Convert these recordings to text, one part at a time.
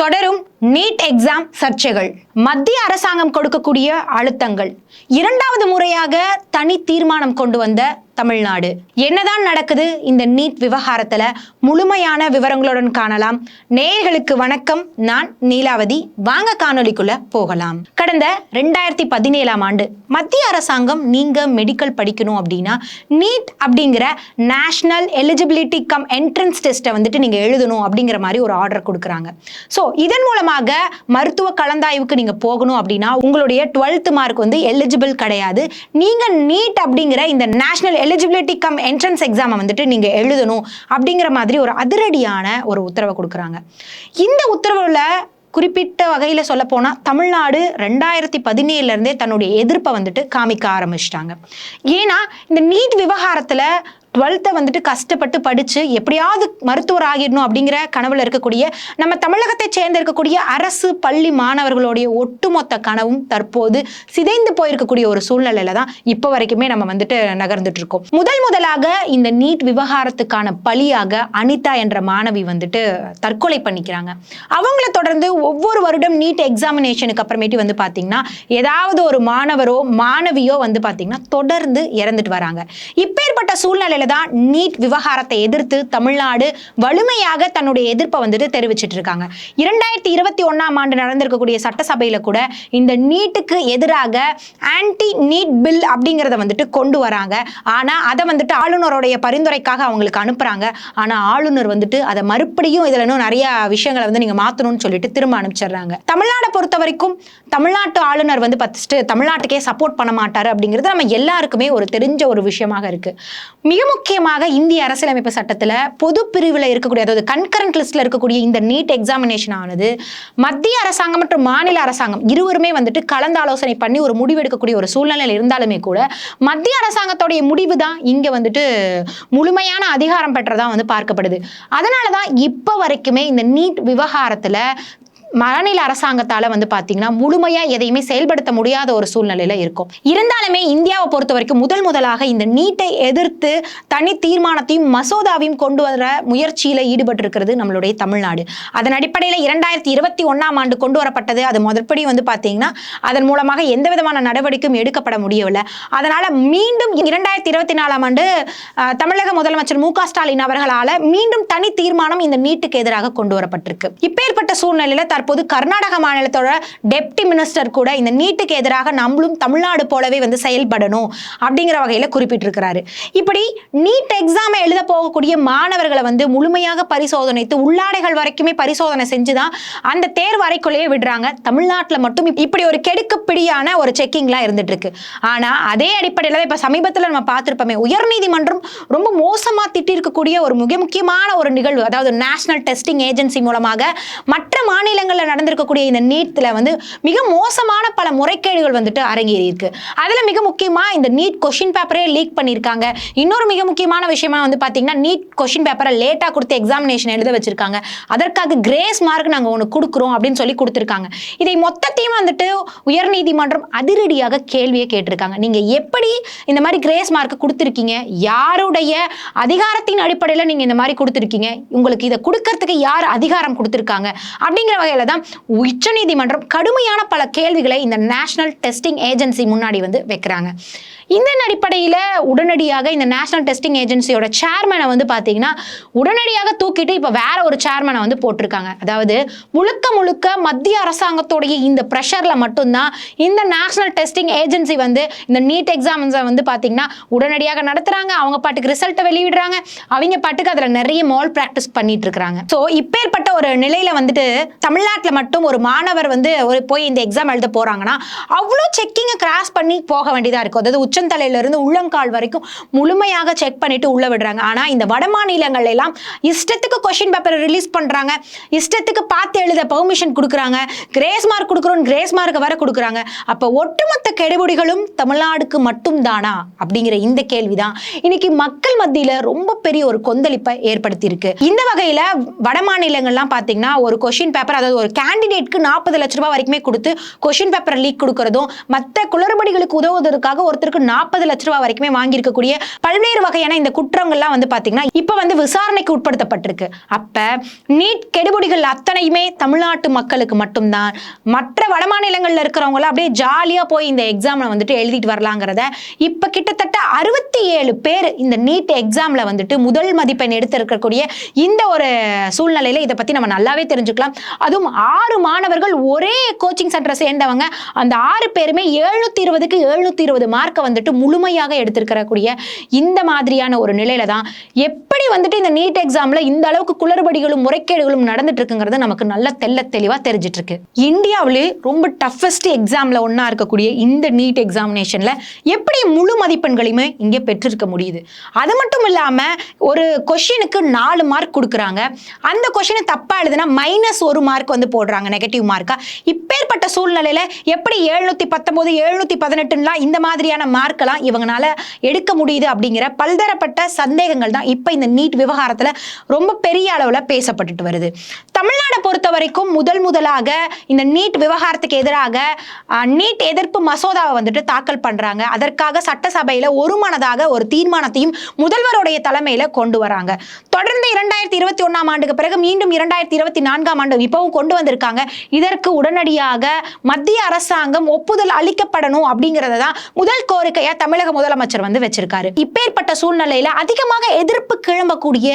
தொடரும் NEET exam சர்ச்சைகள். மத்திய அரசாங்கம் கொடுக்கக்கூடிய அழுத்தங்கள். இரண்டாவது முறையாக தனி தீர்மானம் கொண்டு வந்த தமிழ்நாடு. என்னதான் நடக்குது இந்த நீட் விவகாரத்துல? முழுமையான விவரங்களுடன் காணலாம். நேயர்களுக்கு வணக்கம். நான் நீலாவதி. வாங்க காணொலிக்குள்ள போகலாம். கடந்த ரெண்டாயிரத்தி பதினேழாம் ஆண்டு மத்திய அரசாங்கம் நீங்க மெடிக்கல் படிக்கணும் அப்படின்னா நீட் அப்படிங்கிற நேஷனல் எலிஜிபிலிட்டி கம் என்ட்ரன்ஸ் டெஸ்ட்டை வந்துட்டு நீங்க எழுதணும் அப்படிங்கிற மாதிரி ஒரு ஆர்டர் கொடுக்குறாங்க. ஸோ இதன் மூலமாக மருத்துவ கலந்தாய்வுக்கு நீங்க போகணும் அப்படின்னா உங்களுடைய டுவெல்த் மார்க் வந்து எலிஜிபிள் கிடையாது. நீங்க நீட் அப்படிங்கிற இந்த நேஷனல் எலிஜிபிலிட்டி கம் என்ட்ரன்ஸ் எக்ஸாமை வந்துட்டு நீங்க எழுதணும் அப்படிங்கிற மாதிரி மாதிரி ஒரு அதிரடியான ஒரு உத்தரவை கொடுக்குறாங்க. இந்த உத்தரவுல குறிப்பிட்ட வகையில் சொல்ல போனால் தமிழ்நாடு ரெண்டாயிரத்தி பதினேழுலேருந்தே தன்னுடைய எதிர்ப்பை வந்துட்டு காமிக்க ஆரம்பிச்சிட்டாங்க. ஏன்னா இந்த நீட் விவகாரத்தில் டுவெல்த்தை வந்துட்டு கஷ்டப்பட்டு படித்து எப்படியாவது மருத்துவர் ஆகிடணும் அப்படிங்கிற கனவில் இருக்கக்கூடிய நம்ம தமிழகத்தை சேர்ந்து இருக்கக்கூடிய அரசு பள்ளி மாணவர்களுடைய ஒட்டுமொத்த கனவும் தற்போது சிதைந்து போயிருக்கக்கூடிய ஒரு சூழ்நிலையில தான் இப்போ வரைக்குமே நம்ம வந்துட்டு நகர்ந்துட்டு இருக்கோம். முதல் முதலாக இந்த நீட் விவகாரத்துக்கான பலியாக அனிதா என்ற மாணவி வந்துட்டு தற்கொலை பண்ணிக்கிறாங்க. அவங்கள தொடர்ந்து ஒவ்வொரு வருடம் நீட் எக்ஸாமினேஷனுக்கு அப்புறமேட்டு வந்து பார்த்தீங்கன்னா ஏதாவது ஒரு மாணவரோ மாணவியோ வந்து பார்த்தீங்கன்னா தொடர்ந்து இறந்துட்டு வராங்க. இப்பேற்பட்ட சூழ்நிலையில தான் நீட் விவகாரத்தை எதிர்த்து தமிழ்நாடு வலிமையாக தன்னுடைய எதிர்ப்பை வந்துட்டு தெரிவிச்சிட்டு இருக்காங்க. இரண்டாயிரத்தி இருபத்தி ஒன்னாம் ஆண்டு நடந்திருக்கக்கூடிய சட்டசபையில கூட இந்த நீட்டுக்கு எதிராக ஆன்டி நீட் பில் அப்படிங்கிறத வந்துட்டு கொண்டு வராங்க. ஆனா அதை வந்துட்டு ஆளுநருடைய பரிந்துரைக்காக அவங்களுக்கு அனுப்புறாங்க. ஆனா ஆளுநர் வந்துட்டு அதை மறுபடியும் இதுல இன்னும் நிறைய விஷயங்களை வந்து நீங்க மாத்தணும்னு சொல்லிட்டு திரும்ப அனுப்பிச்சிடுறாங்க. தமிழ்நாடை பொறுத்த வரைக்கும் தமிழ்நாட்டு ஆளுநர் வந்து ஃபர்ஸ்ட் தமிழ்நாட்டுக்கே சப்போர்ட் பண்ண மாட்டாரு அப்படிங்கிறது நம்ம எல்லாருக்குமே ஒரு தெரிஞ்ச ஒரு விஷயமாக இருக்கு. மிக முக்கியமாக இந்திய அரசியலமைப்பு சட்டத்தில் பொது பிரிவில் இருக்கக்கூடிய அதாவது கன்கரண்ட் லிஸ்ட்டில் இருக்கக்கூடிய இந்த நீட் எக்ஸாமினேஷன் ஆனது மத்திய அரசாங்கம் மற்றும் மாநில அரசாங்கம் இருவருமே வந்துட்டு கலந்தாலோசனை பண்ணி ஒரு முடிவு எடுக்கக்கூடிய ஒரு சூழ்நிலையில் இருந்தாலுமே கூட மத்திய அரசாங்கத்தோடைய முடிவு தான் இங்கே வந்துட்டு முழுமையான அதிகாரம் பெற்றதாக வந்து பார்க்கப்படுது. அதனால தான் இப்போ வரைக்குமே இந்த நீட் விவகாரத்தில் மாநில அரசாங்கத்தால வந்து பாத்தீங்கன்னா முழுமையா எதையுமே செயல்படுத்த முடியாத ஒரு சூழ்நிலையில இருக்கும். இருந்தாலுமே இந்தியாவை பொறுத்த வரைக்கும் முதல் முதலாக இந்த நீட்டை எதிர்த்து தனி தீர்மானத்தையும் மசோதாவையும் கொண்டு வர முயற்சியில ஈடுபட்டிருக்கிறது நம்மளுடைய தமிழ்நாடு. அதன் அடிப்படையில் இரண்டாயிரத்தி இருபத்தி ஒன்னாம் ஆண்டு கொண்டு வரப்பட்டது. அது முதற்படி வந்து பாத்தீங்கன்னா அதன் மூலமாக எந்த விதமான நடவடிக்கையும் எடுக்கப்பட முடியவில்லை. அதனால மீண்டும் இரண்டாயிரத்தி இருபத்தி நாலாம் ஆண்டு தமிழக முதலமைச்சர் மு க ஸ்டாலின் அவர்களால மீண்டும் தனி தீர்மானம் இந்த நீட்டுக்கு எதிராக கொண்டு வரப்பட்டிருக்கு. இப்பேற்பட்ட சூழ்நிலையில தற்போது கர்நாடக மாநிலத்தோட டெப்டி மினிஸ்டர் கூட இந்த நீட்டுக்கு எதிராக நம்மளும் தமிழ்நாடு போலவே வந்து செயல்படணும் அப்படிங்கிற வகையில் குறிப்பிட்டிருக்கிறாரு. இப்படி நீட் எக்ஸாமை எழுத போகக்கூடிய மாணவர்களை வந்து முழுமையாக பரிசோதனைத்து உள்ளாடைகள் வரைக்குமே பரிசோதனை செஞ்சு தான் அந்த தேர்வு அறைக்குள்ளேயே விடுறாங்க. தமிழ்நாட்டில் மட்டும் இப்படி ஒரு கெடுக்குப்பிடியான ஒரு செக்கிங்லாம் இருந்துட்டு இருக்கு ஆனால் அதே அடிப்படையில் இப்போ சமீபத்தில் நம்ம பார்த்துருப்போமே உயர்நீதிமன்றம் ரொம்ப மோசமாக திட்டிருக்கக்கூடிய ஒரு மிக முக்கியமான ஒரு நிகழ்வு அதாவது நேஷனல் டெஸ்டிங் ஏஜென்சி மூலமாக மற்ற மாநிலங்கள் மாநிலங்களில் நடந்திருக்கக்கூடிய இந்த நீட்டில் வந்து மிக மோசமான பல முறைகேடுகள் வந்துட்டு அரங்கேறி இருக்கு. அதில் மிக முக்கியமாக இந்த நீட் கொஷின் பேப்பரே லீக் பண்ணியிருக்காங்க. இன்னொரு மிக முக்கியமான விஷயமா வந்து பார்த்தீங்கன்னா நீட் கொஷின் பேப்பரை லேட்டாக கொடுத்து எக்ஸாமினேஷன் எழுத வச்சிருக்காங்க. அதற்காக கிரேஸ் மார்க் நாங்கள் ஒன்று கொடுக்குறோம் அப்படின்னு சொல்லி கொடுத்துருக்காங்க. இதை மொத்தத்தையும் வந்துட்டு உயர்நீதிமன்றம் அதிரடியாக கேள்வியை கேட்டிருக்காங்க. நீங்கள் எப்படி இந்த மாதிரி கிரேஸ் மார்க் கொடுத்துருக்கீங்க? யாருடைய அதிகாரத்தின் அடிப்படையில் நீங்கள் இந்த மாதிரி கொடுத்துருக்கீங்க? உங்களுக்கு இதை கொடுக்கறதுக்கு யார் அதிகாரம் கொடுத்துருக்காங்க? அப்படிங்கிற வகையில் தான் உச்சநீதிமன்றம் கடுமையான பல கேள்விகளை இந்த நேஷனல் டெஸ்டிங் ஏஜென்சி முன்னாடி வந்து வைக்கிறாங்க. இதன் அடிப்படையில் உடனடியாக இந்த நேஷனல் டெஸ்டிங் ஏஜென்சியோட சேர்மனை வந்து பார்த்தீங்கன்னா உடனடியாக தூக்கிட்டு இப்போ வேற ஒரு சேர்மனை வந்து போட்டிருக்காங்க. அதாவது முழுக்க முழுக்க மத்திய அரசாங்கத்தோடைய இந்த ப்ரெஷரில் மட்டும்தான் இந்த நேஷனல் டெஸ்டிங் ஏஜென்சி வந்து இந்த நீட் எக்ஸாம்ஸை வந்து பார்த்தீங்கன்னா உடனடியாக நடத்துகிறாங்க அவங்க பாட்டுக்கு ரிசல்ட்டை வெளியிடுறாங்க. அவங்க பாட்டுக்கு அதில் நிறைய மால் ப்ராக்டிஸ் பண்ணிட்டு இருக்கிறாங்க ஸோ இப்பேற்பட்ட ஒரு நிலையில் வந்துட்டு தமிழ்நாட்டில் மட்டும் ஒரு மாணவர் வந்து ஒரு போய் இந்த எக்ஸாம் எழுத போகிறாங்கன்னா அவ்வளோ செக்கிங்கை கிராஸ் பண்ணி போக வேண்டியதாக இருக்கும். அதாவது உச்ச இருந்து உள்ளங்கால் வரைக்கும் முழுமையாக செக் பண்ணிட்டு உள்ள விடுறாங்க. ஆனால் இந்த வட மாநிலங்கள் எல்லாம் இஷ்டத்துக்கு கொஷின் பேப்பரை ரிலீஸ் பண்ணுறாங்க இஷ்டத்துக்கு பார்த்து எழுத பெர்மிஷன் கொடுக்குறாங்க. கிரேஸ் மார்க் கொடுக்குறோம் கிரேஸ் மார்க் வர கொடுக்குறாங்க. அப்போ ஒட்டுமொத்த கெடுபிடிகளும் தமிழ்நாடுக்கு மட்டும் தானா அப்படிங்கிற இந்த கேள்விதான் இன்னைக்கு மக்கள் மத்தியில் ரொம்ப பெரிய ஒரு கொந்தளிப்பை ஏற்படுத்தியிருக்கு. இந்த வகையில் வட மாநிலங்கள்லாம் பார்த்தீங்கன்னா ஒரு கொஷின் பேப்பர் அதாவது ஒரு கேண்டிடேட்க்கு நாற்பது லட்ச ரூபாய் வரைக்குமே கொடுத்து கொஷின் பேப்பர் லீக் கொடுக்கறதும் மற்ற குளறுபடிகளுக்கு உதவுவதற்காக ஒருத்தருக்கு நாற்பது லட்ச ரூபாய் வரைக்குமே வாங்கியிருக்கக்கூடிய பல்வேறு வகையான இந்த குற்றங்கள்லாம் வந்து பார்த்தீங்கன்னா இப்போ வந்து விசாரணைக்கு உட்படுத்தப்பட்டிருக்கு. அப்போ நீட் கெடுபிடிகள் அத்தனையுமே தமிழ்நாட்டு மக்களுக்கு மட்டும்தான். மற்ற வடமாநிலங்கள்ல இருக்கிறவங்களாம் அப்படியே ஜாலியாக போய் இந்த எக்ஸாமில் வந்துட்டு எழுதிட்டு வரலாங்கிறத இப்போ கிட்டத்தட்ட அறுபத்தி ஏழு பேர் இந்த நீட் எக்ஸாமில் வந்துட்டு முதல் மதிப்பெண் எடுத்து இருக்கக்கூடிய இந்த ஒரு சூழ்நிலையில் இதை பற்றி நம்ம நல்லாவே தெரிஞ்சுக்கலாம். அதுவும் ஆறு மாணவர்கள் ஒரே கோச்சிங் சென்டரை சேர்ந்தவங்க. அந்த ஆறு பேருமே எழுநூத்தி இருபதுக்கு எழுநூத்தி இருபது மார்க்கை வந்து வந்துட்டு முழுமையாக எடுத்திருக்கக்கூடிய இந்த மாதிரியான ஒரு நிலையில தான் எப்படி வந்துட்டு இந்த நீட் எக்ஸாம்ல இந்த அளவுக்கு குளறுபடிகளும் முறைகேடுகளும் நடந்துட்டு இருக்குங்கிறது நமக்கு நல்ல தெள்ள தெளிவா தெரிஞ்சிட்டு இருக்கு. இந்தியாவிலே ரொம்ப டஃபஸ்ட் எக்ஸாம்ல ஒன்னா இருக்கக்கூடிய இந்த நீட் எக்ஸாமினேஷன்ல எப்படி முழு மதிப்பெண்களையுமே இங்கே பெற்றிருக்க முடியுது? அது மட்டும் இல்லாம ஒரு கொஷினுக்கு நாலு மார்க் கொடுக்குறாங்க. அந்த கொஷினை தப்பா எழுதுனா மைனஸ் ஒரு மார்க் வந்து போடுறாங்க நெகட்டிவ் மார்க்கா இப்பேற்பட்ட சூழ்நிலையில எப்படி எழுநூத்தி பத்தொன்பது எழுநூத்தி பதினெட்டுலாம் இந்த மாதிரியான மார்க் மார்க்கெல்லாம் இவங்களால எடுக்க முடியுது அப்படிங்கிற பல்தரப்பட்ட சந்தேகங்கள் தான் இப்போ இந்த நீட் விவகாரத்தில் ரொம்ப பெரிய அளவுல பேசப்பட்டுட்டு வருது. தமிழ்நாடை பொறுத்த வரைக்கும் முதல் முதலாக இந்த நீட் விவகாரத்துக்கு எதிராக நீட் எதிர்ப்பு மசோதாவை வந்துட்டு தாக்கல் பண்றாங்க. அதற்காக சட்டசபையில் ஒருமனதாக ஒரு தீர்மானத்தையும் முதல்வருடைய தலைமையில் கொண்டு வராங்க. தொடர்ந்து இரண்டாயிரத்தி இருபத்தி ஒண்ணாம் ஆண்டுக்கு பிறகு மீண்டும் இரண்டாயிரத்தி இருபத்தி நான்காம் ஆண்டு இப்பவும் கொண்டு வந்திருக்காங்க. இதற்கு உடனடியாக மத்திய அரசாங்கம் ஒப்புதல் அளிக்கப்படணும் அப்படிங்கிறத தான் முதல் கோரிக்கையா தமிழக முதலமைச்சர் வந்து வச்சிருக்காரு. இப்பேற்பட்ட சூழ்நிலையில அதிகமாக எதிர்ப்பு கிளம்பக்கூடிய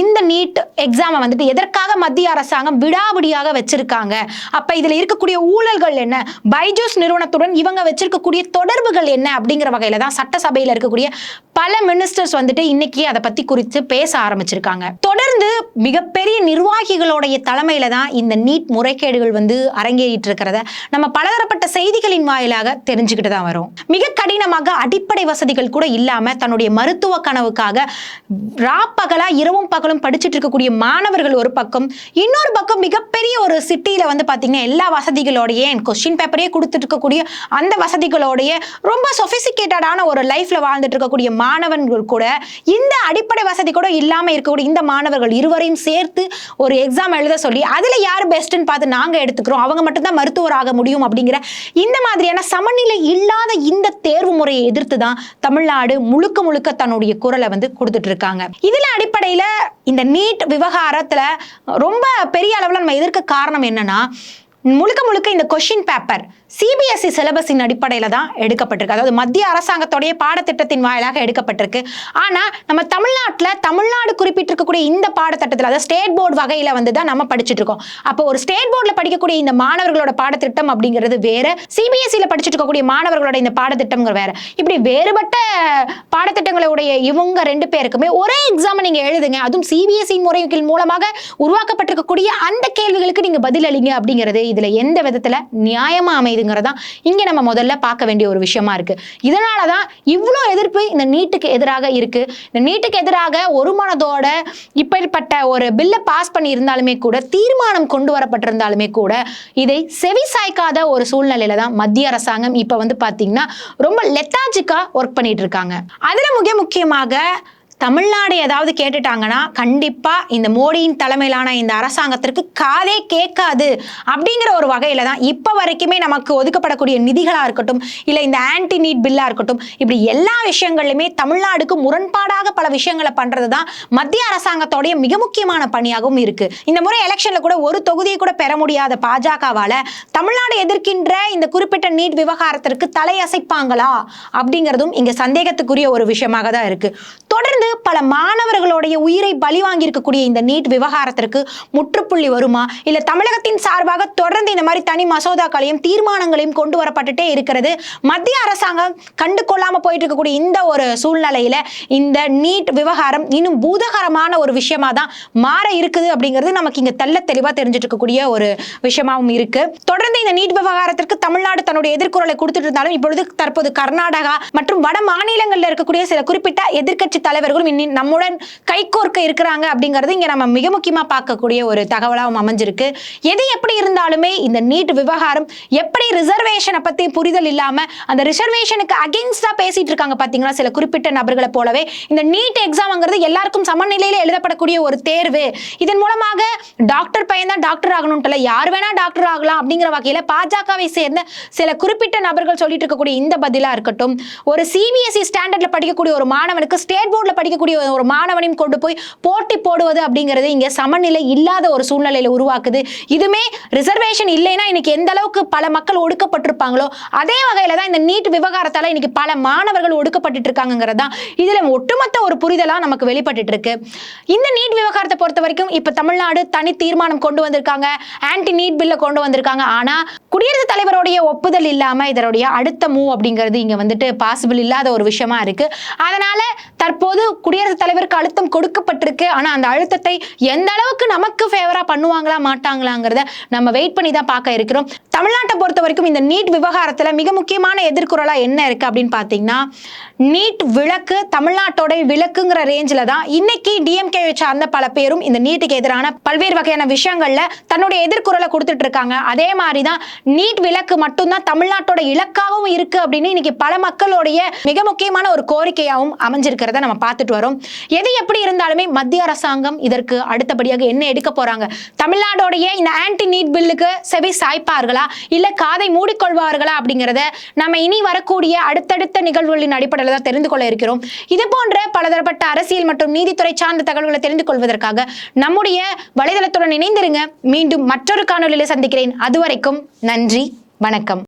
இந்த நீட் எக்ஸாமை வந்துட்டு எதற்காக மத்திய அரசாங்கம் விடாவிடியாக வச்சிருக்காங்க? அப்ப இதுல இருக்கக்கூடிய ஊழல்கள் என்ன? பைஜூஸ் நிறுவனத்துடன் இவங்க வச்சிருக்கக்கூடிய தொடர்புகள் என்ன? அப்படிங்கிற வகையில தான் சட்டசபையில் இருக்கக்கூடிய பல மினிஸ்டர்ஸ் வந்துட்டு இன்னைக்கு அதை பத்தி குறித்து பேச ஆரம்பிச்சிருக்காங்க. தொடர்ந்து மிகப்பெரிய நிர்வாகிகளுடைய தலைமையில தான் இந்த நீட் முறைகேடுகள் வந்து அரங்கேறிட்டு இருக்கிறத நம்ம பலதரப்பட்ட செய்திகளின் வாயிலாக தெரிஞ்சுக்கிட்டு தான் வரும். மிக கடினமாக அடிப்படை வசதிகள் கூட இல்லாம தன்னுடைய மருத்துவ கனவுக்காக ராப்பகலா இரவும் பகலும் படிச்சுட்டு இருக்கக்கூடிய மாணவர்கள் ஒரு பக்கம் இன்னொரு பக்கம் மிகப்பெரிய ஒரு சிட்டியில வந்து பாத்தீங்கன்னா எல்லா வசதிகளோடைய கொஸ்டின் பேப்பரே கொடுத்துட்டு இருக்கக்கூடிய அந்த வசதிகளோடைய ரொம்ப சொபிசிகேட்டடான ஒரு லைஃப்ல வாழ்ந்துட்டு இருக்கக்கூடிய மாணவர்கள் கூட இந்த அடிப்படை வசதி கூட இல்லாமல் இருக்கக்கூடிய இந்த மாணவர்கள் இருவரையும் சேர்த்து ஒரு எக்ஸாம் எழுத சொல்லி அதில் யார் பெஸ்ட்னு பார்த்து நாங்கள் எடுத்துக்கிறோம். அவங்க மட்டும்தான் மருத்துவர் ஆக முடியும் அப்படிங்கிற இந்த மாதிரியான சமநிலை இல்லாத இந்த தேர்வு முறையை எதிர்த்து தான் தமிழ்நாடு முழுக்க முழுக்க தன்னுடைய குரலை வந்து கொடுத்துட்டு இருக்காங்க. இதில் அடிப்படையில் இந்த நீட் விவகாரத்தில் ரொம்ப பெரிய அளவில் நம்ம எதிர்க்க காரணம் என்னன்னா முழுக்க முழுக்க இந்த கொஷின் பேப்பர் சிபிஎஸ்இ சிலபஸின் அடிப்படையில் தான் எடுக்கப்பட்டிருக்கு. அதாவது மத்திய அரசாங்கத்துடைய பாடத்திட்டத்தின் வாயிலாக எடுக்கப்பட்டிருக்கு. ஆனால் நம்ம தமிழ்நாட்டில் தமிழ்நாடு குறிப்பிட்டிருக்கக்கூடிய இந்த பாடத்திட்டத்தில் அதாவது ஸ்டேட் போர்டு வகையில் வந்து தான் நம்ம படிச்சுட்டு இருக்கோம். அப்போ ஒரு ஸ்டேட் போர்டில் படிக்கக்கூடிய இந்த மாணவர்களோட பாடத்திட்டம் அப்படிங்கிறது வேற. சிபிஎஸ்சியில் படிச்சுட்டு இருக்கக்கூடிய மாணவர்களோட இந்த பாடத்திட்டம்ங்கிற வேற. இப்படி வேறுபட்ட பாடத்திட்டங்களுடைய இவங்க ரெண்டு பேருக்குமே ஒரே எக்ஸாம் நீங்கள் எழுதுங்க. அதுவும் சிபிஎஸ்சி முறைகள் மூலமாக உருவாக்கப்பட்டிருக்கக்கூடிய அந்த கேள்விகளுக்கு நீங்கள் பதிலளிங்க அப்படிங்கிறது இதில் எந்த விதத்தில் நியாயமாக அமைது அமைதுங்கிறதா இங்க நம்ம முதல்ல பார்க்க வேண்டிய ஒரு விஷயமா இருக்கு. இதனாலதான் இவ்வளோ எதிர்ப்பு இந்த நீட்டுக்கு எதிராக இருக்கு. இந்த நீட்டுக்கு எதிராக ஒரு மனதோட இப்படிப்பட்ட ஒரு பில்லை பாஸ் பண்ணி இருந்தாலுமே கூட தீர்மானம் கொண்டு வரப்பட்டிருந்தாலுமே கூட இதை செவி சாய்க்காத ஒரு சூழ்நிலையில தான் மத்திய அரசாங்கம் இப்போ வந்து பார்த்தீங்கன்னா ரொம்ப லெத்தாஜிக்காக ஒர்க் பண்ணிட்டு இருக்காங்க. அதுல மிக முக்கியமாக தமிழ்நாடு ஏதாவது கேட்டுட்டாங்கன்னா கண்டிப்பாக இந்த மோடியின் தலைமையிலான இந்த அரசாங்கத்திற்கு காதே கேட்காது அப்படிங்கிற ஒரு வகையில் தான் இப்போ வரைக்குமே நமக்கு ஒதுக்கப்படக்கூடிய நிதிகளாக இருக்கட்டும் இல்லை இந்த ஆன்டி நீட் பில்லாக இருக்கட்டும் இப்படி எல்லா விஷயங்கள்லையுமே தமிழ்நாடுக்கு முரண்பாடாக பல விஷயங்களை பண்ணுறது தான் மத்திய அரசாங்கத்தோடைய மிக முக்கியமான பணியாகவும் இருக்குது இந்த முறை எலெக்ஷனில் கூட ஒரு தொகுதியை கூட பெற முடியாத பாஜகவால் தமிழ்நாடு எதிர்க்கின்ற இந்த குறிப்பிட்ட நீட் விவகாரத்திற்கு தலையசைப்பாங்களா அப்படிங்கிறதும் இங்கே சந்தேகத்துக்குரிய ஒரு விஷயமாக தான் இருக்குது தொடர்ந்து பல மாணவர்களுடைய உயிரை பலி வாங்கியிருக்கக்கூடிய இந்த நீட் விவகாரத்திற்கு முற்றுப்புள்ளி வருமா? இல்ல தமிழகத்தின் சார்பாக தொடர்ந்து இந்த மாதிரி தனி மசோதாக்களையும் தீர்மானங்களையும் கொண்டு வரப்பட்டுட்டே இருக்கிறது. மத்திய அரசாங்கம் கண்டு கொள்ளாம போயிட்டு இருக்கக்கூடிய இந்த ஒரு சூழ்நிலையில இந்த நீட் விவகாரம் இன்னும் பூதகரமான ஒரு விஷயமா தான் மாற இருக்குது அப்படிங்கிறது நமக்கு இங்க தெள்ள தெளிவா தெரிஞ்சுட்டு இருக்கக்கூடிய ஒரு விஷயமாவும் இருக்கு. தொடர்ந்து இந்த நீட் விவகாரத்திற்கு தமிழ்நாடு தன்னுடைய எதிர்குரலை கொடுத்துட்டு இருந்தாலும் இப்பொழுது தற்போது கர்நாடகா மற்றும் வட மாநிலங்களில் இருக்கக்கூடிய சில குறிப்பிட்ட எதிர்க்கட்சி தலைவர்களும் நம்முடன் கைகோர்க்க இருக்கிறாங்க அப்படிங்கிறது இங்க நம்ம மிக முக்கியமா பார்க்கக்கூடிய ஒரு தகவலாகவும் அமைஞ்சிருக்கு. எது எப்படி இருந்தாலுமே இந்த நீட் விவகாரம் எப்படி ரிசர்வேஷனை பற்றி புரிதல் இல்லாமல் அந்த ரிசர்வேஷனுக்கு அகெயின்ஸ்டாக பேசிட்டு இருக்காங்க பார்த்தீங்களா சில குறிப்பிட்ட நபர்களை போலவே. இந்த நீட் எக்ஸாம்ங்கிறது எல்லாருக்கும் சமநிலையில எழுதப்படக்கூடிய ஒரு தேர்வு. இதன் மூலமாக டாக்டர் பையன் தான் டாக்டர் ஆகணும்ட்டு யார் வேணா டாக்டர் ஆகலாம் அப்படிங்கிற வகையில் பாஜகவை சேர்ந்த சில குறிப்பிட்ட நபர்கள் சொல்லிட்டு இருக்கக்கூடிய இந்த பதிலாக இருக்கட்டும். ஒரு சிபிஎஸ்இ ஸ்டாண்டர்ட்ல படிக்கக்கூடிய ஒரு மாணவனுக்கு ஸ்டேட் போர்டில் படிக்கக்கூடிய ஒரு மாணவனையும் கொண்டு போய் போட்டி போடுவது அப்படிங்கிறது இங்கே சமநிலை இல்லாத ஒரு சூழ்நிலையில் உருவாக்குது. இதுமே ரிசர்வேஷன் இல்லைன்னா இன்னைக்கு எந்த அளவுக்கு பல மக்கள் ஒடுக்கப்பட்டிருப்பாங்களோ அதே வகையில் தான் இந்த நீட் விவகாரத்தால் இன்னைக்கு பல மாணவர்கள் ஒடுக்கப்பட்டு இருக்காங்கிறது தான் இதில் ஒட்டுமொத்த ஒரு புரிதலாக நமக்கு வெளிப்பட்டு இருக்கு இந்த நீட் விவகாரத்தை பொறுத்த வரைக்கும் இப்போ தமிழ்நாடு தனி தீர்மானம் கொண்டு வந்திருக்காங்க. ஆன்டி நீட் பில்ல கொண்டு வந்திருக்காங்க. ஆனால் குடியரசுத் தலைவருடைய ஒப்புதல் இல்லாமல் இதனுடைய அடுத்த மூவ் அப்படிங்கிறது இங்கே வந்துட்டு பாசிபிள் இல்லாத ஒரு விஷயமா இருக்கு. அதனால தற்போது குடியரசுத் தலைவருக்கு அழுத்தம் கொடுக்கப்பட்டிருக்கு. ஆனா அந்த அழுத்தத்தை எந்த அளவுக்கு நமக்கு ஃபேவரா பண்ணுவாங்களா மாட்டாங்களாங்கிறத நம்ம வெயிட் பண்ணி தான் பார்க்க இருக்கிறோம். தமிழ்நாட்டை பொறுத்த வரைக்கும் இந்த நீட் விவகாரத்தில் மிக முக்கியமான எதிர்குறலாக என்ன இருக்குது அப்படின்னு பார்த்தீங்கன்னா நீட் விளக்கு தமிழ்நாட்டோட விளக்குங்கிற ரேஞ்சில் தான் இன்னைக்கு டிஎம்கே சார்ந்த பல பேரும் இந்த நீட்டுக்கு எதிரான பல்வேறு வகையான விஷயங்களில் தன்னுடைய எதிர்குறலை கொடுத்துட்டு இருக்காங்க. அதே மாதிரி தான் நீட் விளக்கு மட்டும்தான் தமிழ்நாட்டோட இலக்காகவும் இருக்குது அப்படின்னு இன்னைக்கு பல மக்களுடைய மிக முக்கியமான ஒரு கோரிக்கையாகவும் அமைஞ்சிருக்கிறத நம்ம பார்த்துட்டு வரோம். எது எப்படி இருந்தாலுமே மத்திய அரசாங்கம் இதற்கு அடுத்தபடியாக என்ன எடுக்க போகிறாங்க தமிழ்நாடோடைய இந்த ஆன்டி நீட் பில்லுக்கு செவி சாய்ப்பார்களா? இல்ல காதை மூடிக்கொள்வார்களா அப்படிங்கிறத நம்ம இனி வரக்கூடிய அடுத்தடுத்த நிகழ்வுகளின் அடிப்படையில் தான் தெரிந்து கொள்ள இருக்கிறோம். இது போன்ற பலதரப்பட்ட அரசியல் மற்றும் நீதித்துறை சார்ந்த தகவல்களை தெரிந்து கொள்வதற்காக நம்முடைய வலைதளத்துடன் இணைந்திருங்க. மீண்டும் மற்றொரு காணொலியில் சந்திக்கிறேன். அதுவரைக்கும் நன்றி வணக்கம்.